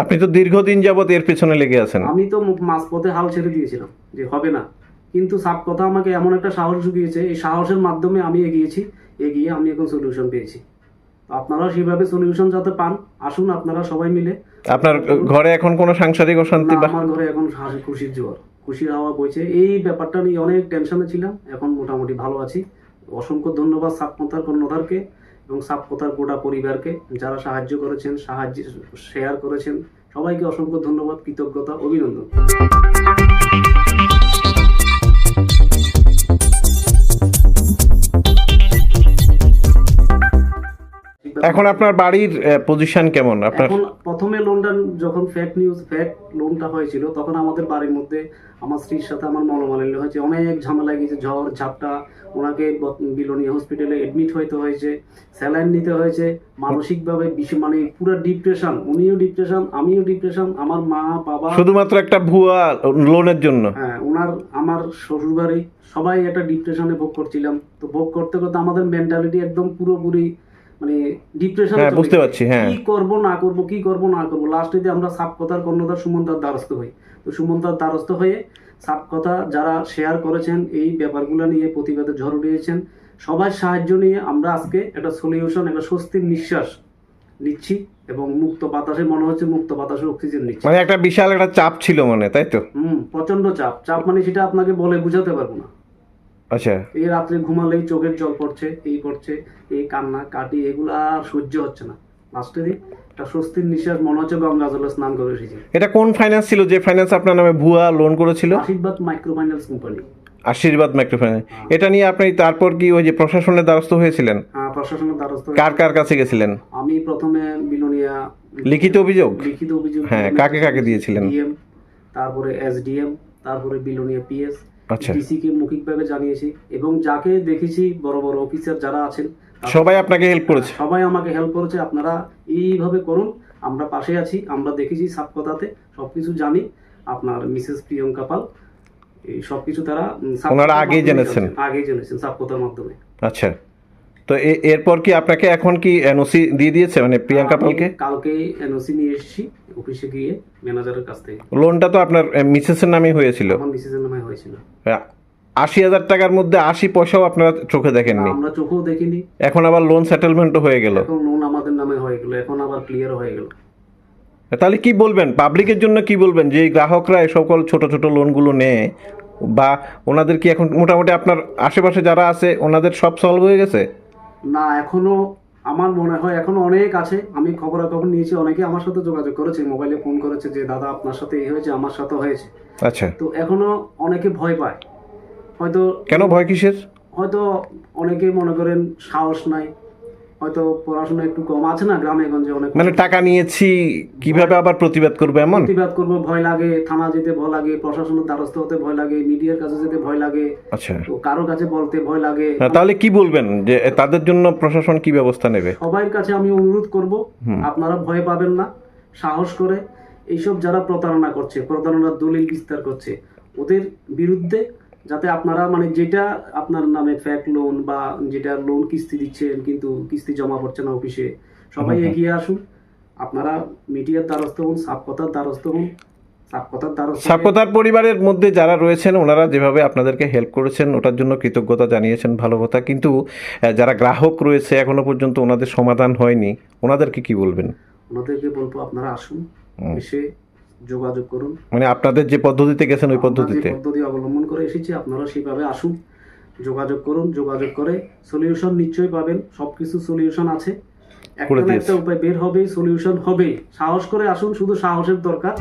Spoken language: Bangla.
আপনি তো দীর্ঘদিন যাবত এর পেছনে লেগে আছেন। আমি তো মাঝপথে হাল ছেড়ে দিয়েছিলাম যে হবে না। কিন্তু সাপ কথা আমাকে এমন একটা সাহস জুগিয়েছে এই সাহসের মাধ্যমে আমি এগিয়েছি এগিয়ে আমি এখন সলিউশন পেয়েছি। তো আপনারাও সেভাবে সলিউশন যাতে পান আসুন আপনারা সবাই মিলে। আপনার ঘরে এখন কোনো সাংসারিক অশান্তি বা আমার ঘরে এখন হাসি খুশির জোয়ার। খুশির হাওয়া বইছে। এই ব্যাপারটা নিয়ে অনেক টেনশনে ছিলাম এখন মোটামুটি ভালো আছি। অসংখ্য ধন্যবাদ সাপকথার কর্ণধারকে। এবং সাপকোতার গোটা পরিবারকে যারা সাহায্য করেছেন, সাহায্য শেয়ার করেছেন, সবাইকে অসংখ্য ধন্যবাদ, কৃতজ্ঞতা, অভিনন্দন। এখন আপনার বাড়ির পজিশন কেমন? আপনার এখন প্রথমে লোনটা যখন ফেক নিউজ ফেক লোনটা হয়েছিল তখন আমাদের বাড়ির মধ্যে আমার স্ত্রীর সাথে আমার মনোমালিন্য হয়েছে। অনেক ঝামেলা গিয়েছে ঝড় ঝাপটা। ওনাকে বিলোনিয়া হসপিটালে এডমিট হইতে হয়েছে স্যালাইন নিতে হয়েছে। মানসিকভাবে মানে পুরো ডিপ্রেশন উনিও ডিপ্রেশন আমিও ডিপ্রেশন আমার মা বাবা শুধুমাত্র একটা ভুয়া লোনের জন্য? হ্যাঁ ওনার আমার শ্বশুরবাড়ি সবাই একটা ডিপ্রেশনে ভোগ করছিলাম। তো ভোগ করতে করতে আমাদের মেন্টালিটি একদম পুরোপুরি মানে ডিপ্রেশন হ্যাঁ, বুঝতে পারছি, হ্যাঁ। কি করব না করব কি করব না করব? লাস্টে দিয়ে আমরা সাপ কথার কর্ণধার দ্বারস্থ হই। তো দ্বারস্থ হয়ে সাপ কথা যারা শেয়ার করেছেন এই ব্যাপারগুলো নিয়ে প্রতিবাদে ঝড় উঠিয়েছেন সবার সাহায্য নিয়ে আমরা আজকে একটা সলিউশন একটা স্বস্তির নিঃশ্বাস নিচ্ছি এবং মুক্ত বাতাসে মনে হচ্ছে মুক্ত বাতাসে অক্সিজেন নিচ্ছি। মানে একটা বিশাল একটা চাপ ছিল মানে তাই তো? হুম প্রচণ্ড চাপ। চাপ মানে সেটা আপনাকে বলে বুঝাতে পারব না। আচ্ছা। এই রাত্রে ঘুমালেই চোখের জল পড়ছে এই পড়ছে এই কান্না কাটি এগুলো আর সহ্য হচ্ছে না। একটা স্বস্তির নিঃশ্বাস মনে হচ্ছে গঙ্গা জলে স্নান করে এসেছে। এটা কোন ফাইন্যান্স ছিল? যে ফাইন্যান্স আপনার নামে ভুয়া লোন করেছিল? Ashirbad micro finance company Ashirbad micro finance এটা নিয়ে আপনি তারপর কি ওই যে প্রশাসনের দ্বারস্থ হয়েছিলেন? প্রশাসনের দ্বারস্থ কার কার কাছে গেছিলেন? আমি প্রথমে বিলোনিয়া লিখিত অভিযোগ? লিখিত অভিযোগ হ্যাঁ, কাকে কাকে দিয়েছিলেন? তারপরে এসডিএম তারপরে বিলোনিয়া পিএস আচ্ছা। ডিসি কে মৌখিকভাবে জানিয়েছি এবং যাকে দেখেছি বড় বড় অফিসার যারা আছেন সবাই আপনাকে হেল্প করেছে। সবাই আমাকে হেল্প করেছে আপনারা এইভাবে করুন আমরা পাশে আছি আমরা দেখেছি সাপকথাতে সবকিছু জানি আপনার মিসেস প্রিয়ঙ্কা পাল এই সবকিছু তারা ওনারা আগেই জেনেছেন। আগেই জেনেছেন সাপকথার মাধ্যমে। আচ্ছা। তো এরপর কি আপনাকে এখন কি এনওসি দিয়ে দিয়েছে? মানে প্রিয়াঙ্কা পালকে? আমি কালকেই এনওসি নিয়ে এসেছি অফিসে গিয়ে ম্যানেজারের কাছ থেকে। লোনটা তো আপনার মিসেসের নামে হয়েছিল। আমার মিসেসের নামে হয়েছিল। আশি হাজার টাকার মধ্যে আশি পয়সাও আপনারা চোখে দেখেননি। আমরা চোখেও দেখিনি। এখন আবার লোন সেটেলমেন্টও হয়ে গেল। এখন লোন আমাদের নামে হয়ে গেল। এখন আবার ক্লিয়ার হয়ে গেল। তাহলে কি বলবেন? পাবলিকের জন্য কি বলবেন? যে গ্রাহকরা এই সকল ছোট ছোট লোনগুলো নেয় বা ওনাদের কি এখন মোটামুটি আপনার আশেপাশে যারা আছে ওনাদের সব সলভ হয়ে গেছে? না এখনও আমার মনে হয় এখনও অনেক আছে। আমি খবরাখবর নিয়েছি অনেকে আমার সাথে যোগাযোগ করেছে মোবাইলে ফোন করেছে যে দাদা আপনার সাথে এই হয়েছে আমার সাথে হয়েছে। আচ্ছা। তো এখনও অনেকে ভয় পায়। হয়তো কেন ভয় কিসের? হয়তো অনেকেই মনে করেন সাহস নাই। হয়তো পড়াশোনা একটু কম আছে না গ্রামে গঞ্জে অনেক মানে টাকা নিয়েছি কীভাবে আবার প্রতিবাদ করব এমন? প্রতিবাদ করব ভয় লাগে থানা যেতে ভয় লাগে প্রশাসনের দ্বারস্থ হতে ভয় লাগে মিডিয়ার কাছে যেতে ভয় লাগে। আচ্ছা। তো কারও কাছে বলতে ভয় লাগে। হ্যাঁ, তাহলে কি বলবেন? যে তাদের জন্য প্রশাসন কি ব্যবস্থা নেবে? সবার কাছে আমি অনুরোধ করব আপনারা ভয় পাবেন না সাহস করে এইসব যারা প্রতারণা করছে প্রতারণার দলিল বিস্তার করছে ওদের বিরুদ্ধে যাতে আপনারা মানে যেটা আপনার নামে ফ্যাক লোন বা যেটা লোন কিস্তি দিচ্ছেন কিন্তু কিস্তি জমা পড়ছে না অফিসে সবাই এগিয়ে আসুন। আপনারা মিডিয়ার দ্বারস্থ হন সাপকথার দ্বারস্থ হন হয়ে- সাপোতার পরিবারের মধ্যে যারা রয়েছেন ওনারা যেভাবে আপনাদেরকে হেল্প করেছেন ওটার জন্য কৃতজ্ঞতা জানিয়েছেন ভালো কথা। কিন্তু যারা গ্রাহক রয়েছে এখনও পর্যন্ত ওনাদের সমাধান হয়নি। ওনাদেরকে কি বলবেন? ওনাদেরকে বলব আপনারা আসুন এসে যোগাযোগ করুন। মানে আপনাদের যে পদ্ধতিতে গেছেন ওই পদ্ধতিতে? পদ্ধতি অবলম্বন করে এসেছি আপনারা সেভাবে আসুন যোগাযোগ করুন যোগাযোগ করে সলিউশন নিশ্চয়ই পাবেন সবকিছু সলিউশন আছে। একটা উপায় বের হবে সলিউশন হবে সাহস করে আসুন শুধু সাহসের দরকার।